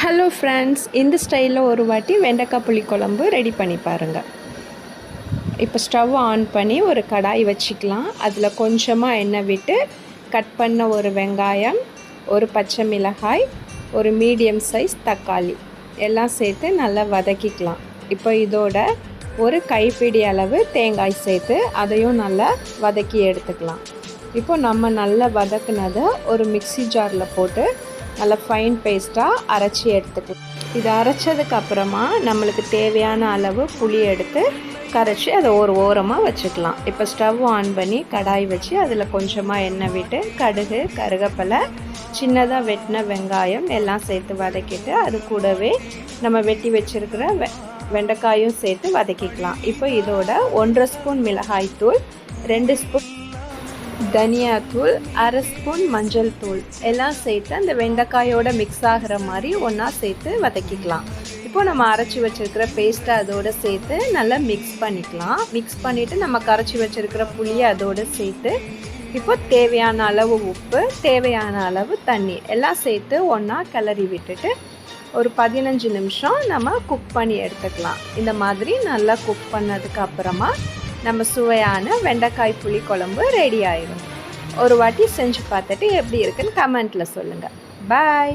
Hello friends இந்த ஸ்டைலில் ஒரு வாட்டி வெண்டைக்காய் புளிக்குழம்பு ரெடி பண்ணி பாருங்கள் இப்போ ஸ்டவ் ஆன் பண்ணி ஒரு கடாய் வச்சுக்கலாம். அதில் கொஞ்சமாக எண்ணெய் விட்டு கட் பண்ண ஒரு வெங்காயம் ஒரு பச்சை மிளகாய் ஒரு மீடியம் சைஸ் தக்காளி எல்லாம் சேர்த்து நல்லா வதக்கிக்கலாம். இப்போ இதோட ஒரு கைப்பிடி அளவு தேங்காய் சேர்த்து அதையும் நல்லா வதக்கி எடுத்துக்கலாம். இப்போ நம்ம நல்லா வதக்குனதை ஒரு மிக்சி ஜாரில் போட்டு நல்லா ஃபைன் பேஸ்ட்டாக அரைச்சி எடுத்துக்கலாம் இது அரைச்சதுக்கு அப்புறமா நம்மளுக்கு தேவையான அளவு புளி எடுத்து கரைச்சி அதை ஒரு ஓரமாக வச்சுக்கலாம். இப்போ ஸ்டவ் ஆன் பண்ணி கடாய் வச்சு அதில் கொஞ்சமாக எண்ணெய் விட்டு கடுகு கருகப்பலை சின்னதாக வெட்டின வெங்காயம் எல்லாம் சேர்த்து வதக்கிட்டு அது கூடவே நம்ம வெட்டி வச்சுருக்கிற வெ வெண்டைக்காயும் சேர்த்து வதக்கிக்கலாம். இப்போ இதோட ஒன்றரை ஸ்பூன் மிளகாய்த்தூள் ரெண்டு ஸ்பூன் தனியாத்தூள் அரை ஸ்பூன் மஞ்சள் தூள். எல்லாம் சேர்த்து அந்த வெண்டைக்காயோட மிக்ஸ் ஆகிற மாதிரி ஒன்றா சேர்த்து வதக்கிக்கலாம். இப்போ நம்ம அரைச்சி வச்சுருக்கிற பேஸ்ட்டை அதோடு சேர்த்து நல்லா மிக்ஸ் பண்ணிக்கலாம். மிக்ஸ் பண்ணிவிட்டு நம்ம கரைச்சி வச்சுருக்கிற புளியை அதோடு சேர்த்து இப்போ தேவையான அளவு உப்பு தேவையான அளவு தண்ணி எல்லாம் சேர்த்து ஒன்றா கிளறி விட்டுட்டு ஒரு பதினஞ்சு நிமிஷம் நம்ம குக் பண்ணி எடுத்துக்கலாம். இந்த மாதிரி நல்லா குக் பண்ணதுக்கு அப்புறமா நம்ம சுவையான வெண்டைக்காய் புளி குழம்பு ரெடி ஆயிடும் ஒரு வாட்டி செஞ்சு பார்த்துட்டு எப்படி இருக்குன்னு கமெண்ட்டில் சொல்லுங்கள் பாய்